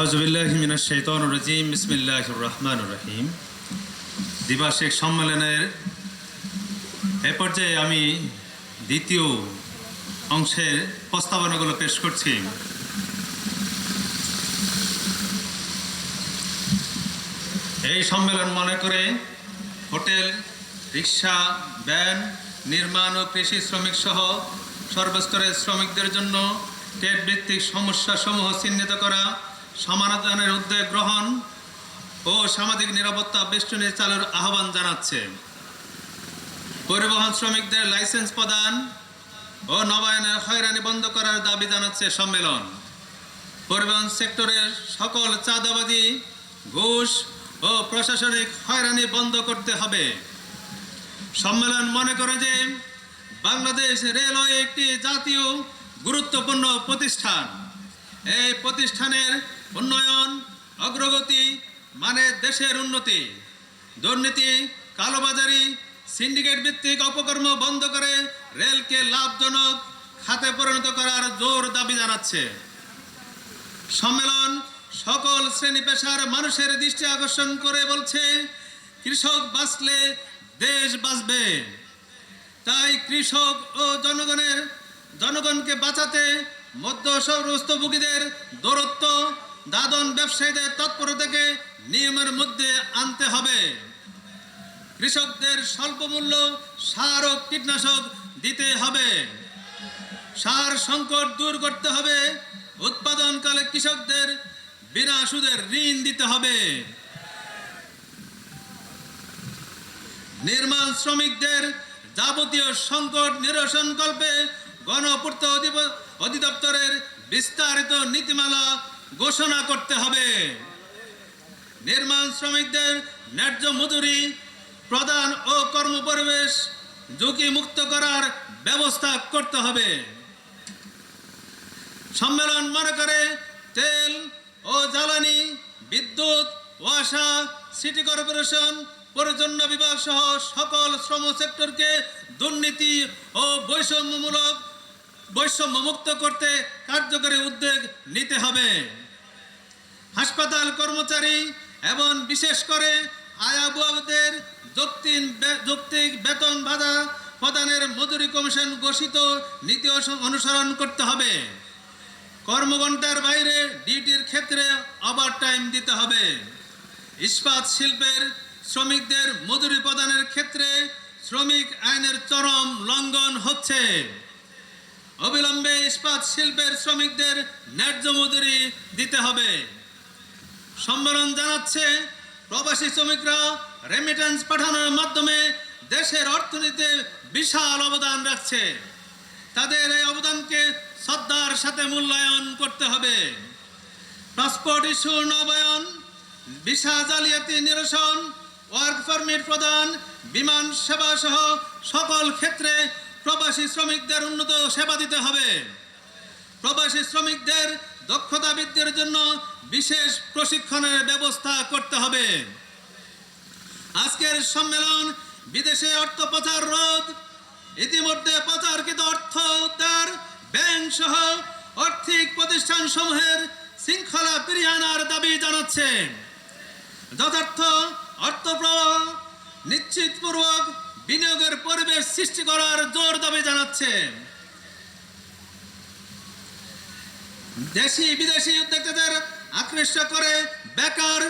আউজবিল্লাহিমিনাশাইতানুর বিসমিল্লাহির রহমানুর রহিম। দ্বিবার্ষিক সম্মেলনের এ পর্যায়ে আমি দ্বিতীয় অংশের প্রস্তাবনাগুলো পেশ করছি। এই সম্মেলন মনে করে হোটেল, রিক্সা, ভ্যান, নির্মাণ ও কৃষি শ্রমিক সহ সর্বস্তরের শ্রমিকদের জন্য টেট ভিত্তিক সমস্যাসমূহ চিহ্নিত করা সমাধানের উদ্যোগ গ্রহণ ও সামাজিক নিরাপত্তা বেষ্টনী চালুর আহ্বান জানাচ্ছে। পরিবহন শ্রমিকদের লাইসেন্স প্রদান ও নবায়নের হয়রানি বন্ধ করার দাবি জানাচ্ছে সম্মেলন। পরিবহন সেক্টরের সকল চাঁদাবাজি, ঘুষ ও প্রশাসনিক হয়রানি বন্ধ করতে হবে। সম্মেলন মনে করে যে বাংলাদেশ রেলওয়ে একটি জাতীয় গুরুত্বপূর্ণ প্রতিষ্ঠান। এই প্রতিষ্ঠানের উন্নয়ন, অগ্রগতি মানে দেশের উন্নতি। দুর্নীতি, কালোবাজারি, সিন্ডিকেট ভিত্তিক অপকর্ম বন্ধ করে রেলকে লাভজনক খাতে পরিণত করার জোর দাবি জানাচ্ছে। সম্মেলন সকল শ্রেণি পেশার মানুষের দৃষ্টি আকর্ষণ করে বলছে, কৃষক বাঁচলে দেশ বাঁচবে। তাই কৃষক ও জনগণের, জনগণকে বাঁচাতে মধ্য সৌরস্থভোগীদের দূরত্ব দাদন ব্যবসায়ীদের তৎপরতাকে নিয়মের মধ্যে আনতে হবে। কৃষকদের স্বল্প মূল্য সার ও কীটনাশক দিতে হবে। সার সংকট দূর করতে হবে। উৎপাদনকালে কৃষকদের বিনা সুদের ঋণ দিতে হবে। নির্মাণ শ্রমিকদের যাবতীয় সংকট নিরসন কল্পে গণপূর্ত অধিদপ্তরের বিস্তারিত নীতিমালা ঘোষণা করতে হবে। নির্মাণ শ্রমিকদের ন্যায্য মজুরি প্রদান ও কর্মপরিবেশ ঝুঁকি মুক্ত করার ব্যবস্থা করতে হবে। সম্মেলন মনে করে তেল ও জ্বালানি, বিদ্যুৎ, ওয়াসা, সিটি কর্পোরেশন, পরিচ্ছন্ন বিভাগ সহ সকল শ্রম সেক্টরকে দুর্নীতি ও বৈষম্যমূলক বৈষম্যমুক্ত করতে কার্যকরী উদ্যোগ নিতে হবে। হাসপাতাল কর্মচারী এবং বিশেষ করে আয়াবুয়াদের যৌক্তিক বে- যৌক্তিক বেতন ভাতা প্রদানের মজুরি কমিশন ঘোষিত নীতি অনুসরণ করতে হবে। কর্মঘণ্টার বাইরে ডিউটির ক্ষেত্রে ওভার টাইম দিতে হবে। ইস্পাত শিল্পের শ্রমিকদের মজুরি প্রদানের ক্ষেত্রে শ্রমিক আইনের চরম লঙ্ঘন হচ্ছে। অবিলম্বে ইস্পাত শিল্পের শ্রমিকদের ন্যায্য মজুরি দিতে হবে। সম্মেলন জানাচ্ছে প্রবাসী শ্রমিকরা রেমিটেন্স পাঠানোর মাধ্যমে দেশের অর্থনীতিতে বিশাল অবদান রাখছে। তাদের এই অবদানকে শ্রদ্ধার সাথে মূল্যায়ন করতে হবে। পাসপোর্ট ইস্যু নবায়ন ভিসা জালিয়াতি নিরসন ওয়ার্ক পারমিট প্রদান, বিমান সেবা সহ সকল ক্ষেত্রে প্রবাসী শ্রমিকদের উন্নত সেবা দিতে হবে। প্রবাসী শ্রমিকদের দক্ষতা বৃদ্ধির জন্য বিশেষ প্রশিক্ষণের ব্যবস্থা করতে হবে। আজকের সম্মেলন বিদেশে অর্থ পাচার রোধ, ইতিমধ্যে পাচারকৃত অর্থ উদ্ধার, ব্যাংক সহ আর্থিক প্রতিষ্ঠান সমূহের শৃঙ্খলা ফিরিয়ে আনার দাবি জানাচ্ছে। যথার্থ অর্থ প্রবাহ নিশ্চিতপূর্বক বিনিয়োগের পরিবেশ সৃষ্টি করার জোর দাবি জানাচ্ছে। দেশি বিদেশি উদ্যোক্তাদের আকৃষ্ট করে বেকার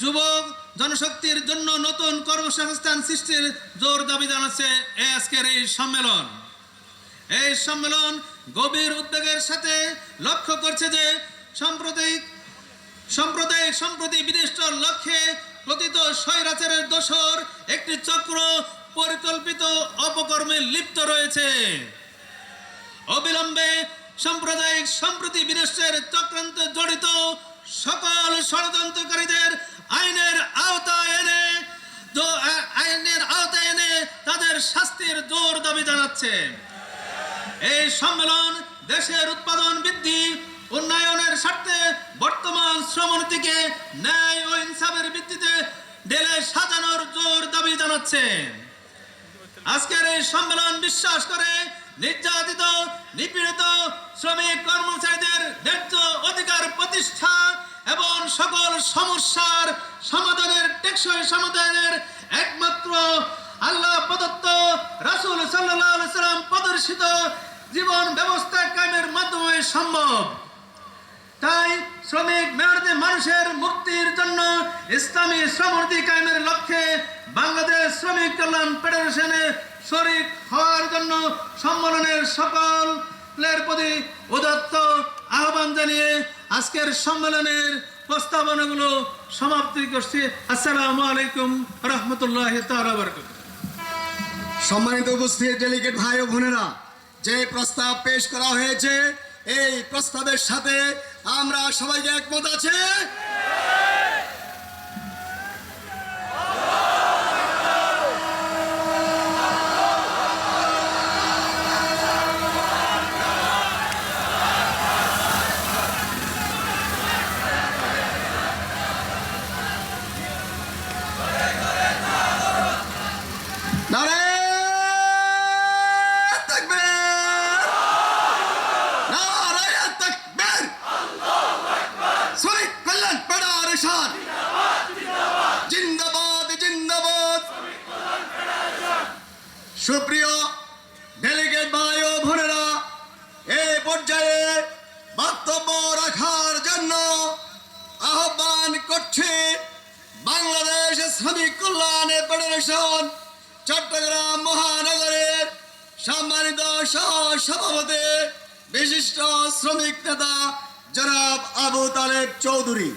যুবক জনশক্তির জন্য নতুন কর্মসংস্থান সৃষ্টির জোর দাবি জানাচ্ছে আজকের এই সম্মেলন। এই সম্মেলন গভীর উদ্বেগের সাথে লক্ষ্য করছে যে সাম্প্রতিক সাম্প্রদায়িক, সম্প্রতি বিদিষ্ট লক্ষ্যে প্রতীত স্বৈরাচারের দোসর একটি চক্র পরিকল্পিত অপকর্মে লিপ্ত রয়েছে। অবিলম্বে সাম্প্রদায়িক সম্প্রতি বিনষ্টের চক্রান্ত জড়িত সকল ষড়যন্ত্রকারীদের আইনের আওতায় এনে আইনের আওতায় এনে তাদের শাস্তির জোর দাবি জানাচ্ছে। এই সম্মেলন দেশের উৎপাদন বৃদ্ধি, উন্নয়নের স্বার্থে বর্তমান শ্রমনীতিকে ন্যায় ও ইনসাফের ভিত্তিতে ঢেলে সাজানোর জোর দাবি জানাচ্ছে। আজকের এই সম্মেলন বিশ্বাস করে নির্যাতিত, নিপীড়িত শ্রমিক কর্মচারীদের ন্যায্য অধিকার প্রতিষ্ঠা এবং সকল সমস্যার সমাধানের, টেকসই সমাধানের একমাত্র আল্লাহ প্রদত্ত রাসুল সাল্লাম প্রদর্শিত জীবন ব্যবস্থা কামের মাধ্যমে সম্ভব। তাই শ্রমিক মেহনতি মানুষের মুক্তির জন্য ইসলামী শ্রমনীতি কায়েমের লক্ষ্যে বাংলাদেশ শ্রমিক কল্যাণ ফেডারেশনে শরিক হওয়ার জন্য সম্মেলনের সকলের প্রতি উদত্ত আহ্বান জানিয়ে আজকের সম্মেলনের প্রস্তাবনাগুলো সমাপ্তি করছি। আসসালামু আলাইকুম রহমতুল্লাহ সম্মানিত উপস্থিত ডেলিগেট ভাই ও বোনেরা, যে প্রস্তাব পেশ করা হয়েছে এই প্রস্তাবের সাথে আমরা সবাই একমত আছে? সুপ্রিয় ডেলিগেট ভাই ও বোনেরা এই পর্যায়ে বক্তব্য রাখার জন্য আহ্বান করছে বাংলাদেশ শ্রমিক কল্যাণ ফেডারেশন, চট্টগ্রাম মহানগরের সম্মানিত সহ সভাপতি বিশিষ্ট শ্রমিক নেতা জনাব আবু তালেব চৌধুরী।